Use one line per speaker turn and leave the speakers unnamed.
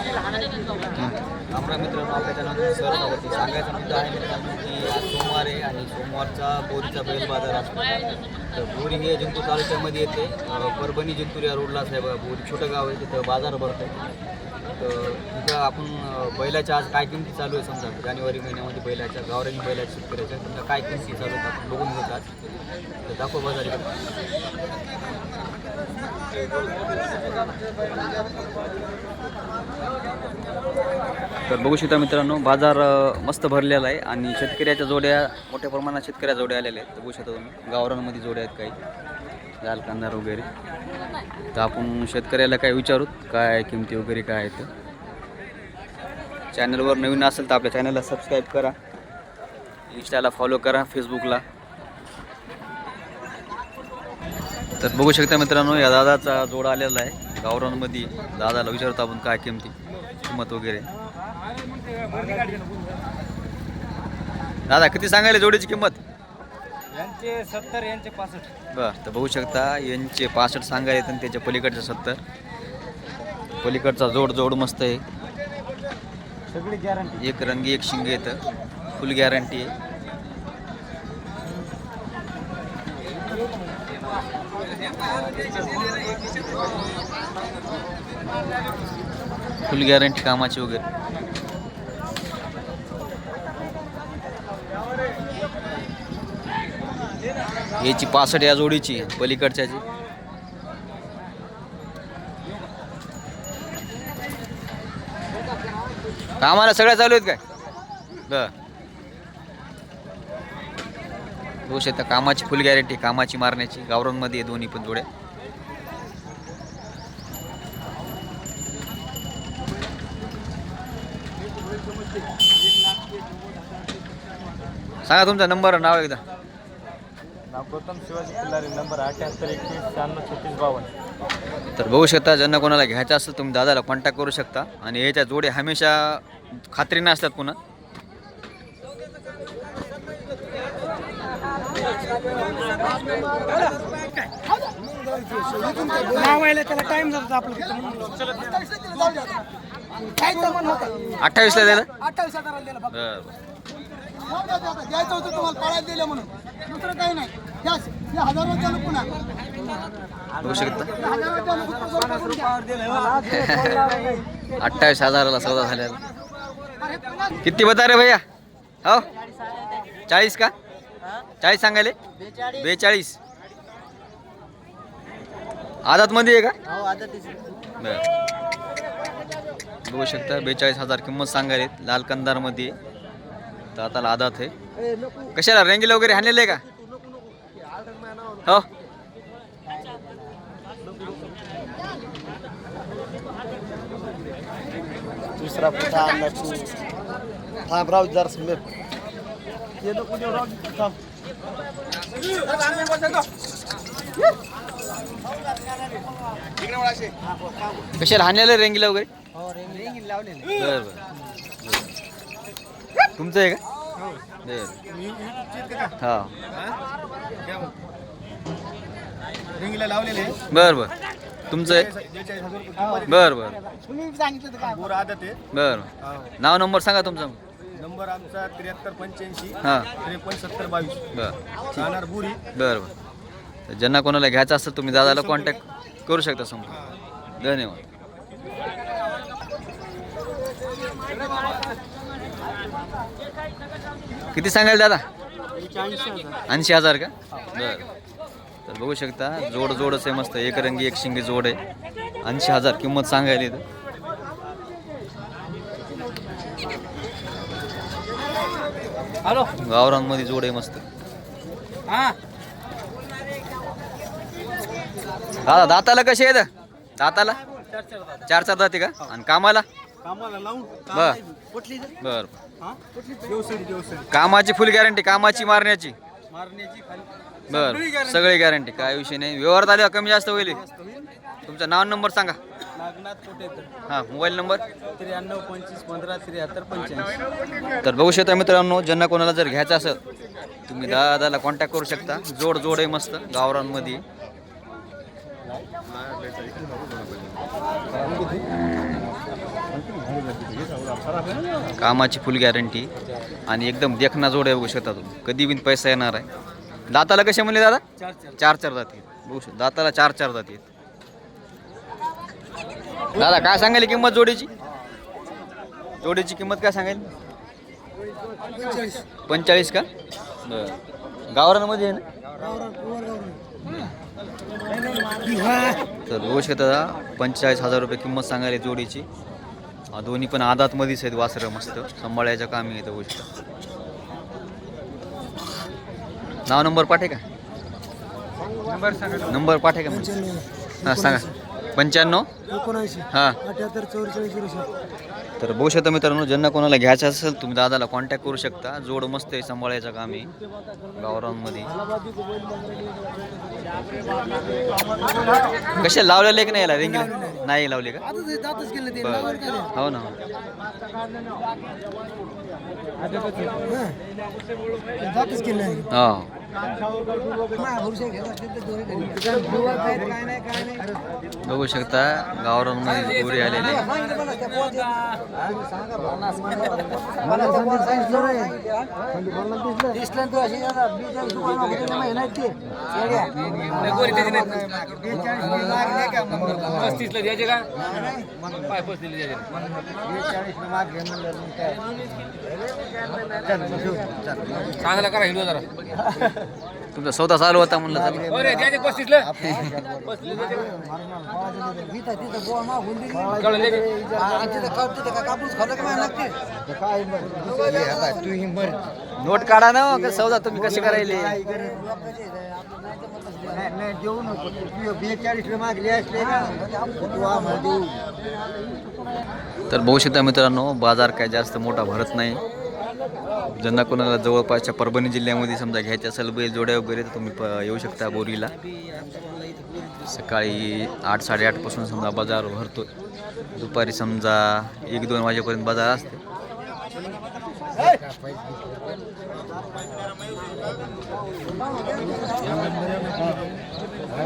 आमरा मित्र नाव चॅनलवर सर सांगायचा मुद्दा आहे. मित्रांनो की आज सोमवार आहे आणि सोमवारचा बोरीचा बैल बाजार असतो. तर बोरी हे जिंतूर तालुक्यामध्ये येते. परभणी जिंतूर या रोडला साहेब बोरी छोटं गाव आहे. तिथं बाजार भरतो तर तिथं आपण बैलाच्या आज काय किमती चालू आहे समजा? जानेवारी महिन्यामध्ये बैलाच्या गावरानी बैलाच्या शेतकऱ्याच्या समजा काय किमती चालू आहेत आपण बघून घेतात आज. तर दाखव बाजार तर बघू शकता मित्रांनो बाजार मस्त भरलेला आहे आणि शेतकऱ्याच्या जोड्या मोठ्या प्रमाणात शेतकऱ्या जोड्या आलेल्या आहेत. बघू शकता तुम्ही गावरांमध्ये जोड्या आहेत काही. लाल कांदार वगैरे. तर आपण शेतकऱ्याला काय विचारूत काय किमती वगैरे काय आहेत? चॅनलवर नवीन असेल तर आपल्या चॅनलला सबस्क्राईब करा. इंस्टाला फॉलो करा फेसबुकला तर बघू शकता मित्रांनो या दादाचा जोडा आलेला आहे. गावरांमध्ये दादाला विचारतो आपण काय किमती किंमत वगैरे. दादा किती सांगायला जोडीची किंमत?
यांचे सत्तर यांचे पासष्ट.
बरं तर बघू शकता यांचे पासष्ट सांगायला आणि त्याच्या पलीकडचे सत्तर. पलीकडचा जोड जोड मस्त आहे.
सगळी गॅरंटी
एक रंगी एक शिंग येतं. फुल गॅरंटी आहे. फुल गॅरंटी कामाची वगैरे. याची पासष्ट या जोडीची पलीकडच्याची. कामाला सगळ्या चालू आहेत काय? दोष बघू कामाची फुल गॅरंटी कामाची मारण्याची गावरांमध्ये मध्ये दोन्ही पण जोड्या. सांगा तुमचा नंबर नाव एकदा.
नाव गौतम शिवाजी किल्लारी नंबर अठ्याहत्तर एकवीस शहाण्णव छत्तीस बावन्न.
तर बघू शकता ज्यांना कोणाला घ्यायचं असेल तुम्ही दादाला कॉन्टॅक्ट करू शकता. आणि याच्या जोडे हमेशा खात्रीने असतात पुन्हा.
त्याला टाइम जातो आपलं
काय होतं?
अठ्ठावीसला द्यायला
अठ्ठावीस हजाराला दिलं फक्त हो. द्यायचं होतं तुम्हाला पळायला दिलं म्हणून. दुसरं काही नाही. हे पुन्हा.
बघू शकता.
हे द्या.
अठ्ठावीस हजाराला सौदा झालेला. किती बता रे भैया? हो? चाळीस का? चाळीस सांगायले? बेचाळीस. आदात मध्ये आहे का? बरं. बघू शकता बेचाळीस हजार किंमत सांगायले लाल कंदारमध्ये तर आता आदात आहे. कशाला रेंगीला वगैरे हाणलेले आहे का? हो.
दुसरा थांब जरा
कशाला हाणलेलं रेंगीला वगैरे? बरं बरं. तुमचं आहे का? बरं. हा.
रेंगीला लावलेले.
बरं बरं. तुमचं आहे? बरं बरं.
तुम्ही सांगितलं होतं काय
बोर आदत आहे.
बरं नाव नंबर सांगा तुमचा.
नंबर आमचा त्र्याहत्तर पंच्याऐंशी
हां.
त्रेपन्न सत्तर बावीस.
बरं.
राहणार बुरी.
बरं बरं. तर ज्यांना कोणाला घ्यायचं असेल तुम्ही दादाला कॉन्टॅक्ट करू शकता समोर धन्यवाद. किती सांगाल दादा? ऐंशी हजार. का? बरं. तर बघू शकता जोड जोडच आहे मस्त. एक रंगी एक शिंगी जोड आहे. ऐंशी हजार किंमत सांगायला इथं
हॅलो.
गावरांमध्ये जोड आहे मस्त.
हा.
दादा दाताला कसे आहेत? दाताला? चार चार दाते. का? आणि कामाला?
कामाला लावून
बर.
कुठली
बर.
हा? देवसरी देवसरी
कामाची फुल गॅरंटी कामाची मारण्याची.
मारण्याची खाली.
बर. सगळी गॅरंटी. काय विषय नाही. व्यवहार झाल्यावर कमी जास्त होईल. तुमचा नाव नंबर सांगा.
नागनाथ
हां मोबाईल नंबर?
त्र्याण्णव पंचवीस पंधरा त्र्याहत्तर पंच्याऐंशी.
तर बघू शकता मित्रांनो ज्यांना कोणाला जर घ्यायचं असेल तुम्ही दादाला कॉन्टॅक्ट करू शकता. जोड जोड आहे मस्त गावरांमध्ये कामाची फुल गॅरंटी आणि एकदम देखना जोड्या बघू शकता तुम्ही. कधी बिन पैसा येणार आहे. दाताला कसे म्हणले दादा? चार चार जाते बघू शकता. दाताला चार चार दाती दादा काय सांगायला किंमत जोडीची? जोडीची किंमत काय सांगायला? पंचेचाळीस का? बरं. गावरांमध्ये आहे ना? तर बघू शकता पंचेचाळीस हजार रुपये किंमत सांगायला जोडीची. दोन्ही पण आदातमध्येच आहेत वासरं मस्त. सांभाळायचं काम येतं शकता नाव नंबर पाठे का? नंबर पाठे का? म्हणजे हां सांगा. पंच्याण्णव?
एकोणऐंशी.
हां.
अठ्याहत्तर चौवेचाळीस झिरो
तर बघू शकता मित्रांनो ज्यांना कोणाला घ्यायचं असेल तुम्ही दादाला कॉन्टॅक्ट करू शकता. जोड मस्त आहे सांभाळायचं काम आहे. गावरांमध्ये कसे लावलेले की नाही याला रिंग नाही लावले का? हो ना. हो. बघू शकता गावरांमध्ये गोरी आलेले.
पस्तीसला द्यायचे का पाय द्यायचे चांगला करा हिरो जरा.
तुमचा सौदा चालू होता म्हणलं नोट काढा ना हो, का सौदा तुम्ही कसे करायले? तर बघू शकता मित्रांनो बाजार काय जास्त मोठा भरत नाही. ज्यांना कोणाला जवळपासच्या परभणी जिल्ह्यामध्ये समजा घ्यायच्या असेल बैल जोड्या वगैरे तर तुम्ही प- येऊ शकता बोरीला. सकाळी आठ साडेआठपासून समजा बाजार भरतो दुपारी समजा एक दोन वाजेपर्यंत बाजार असते.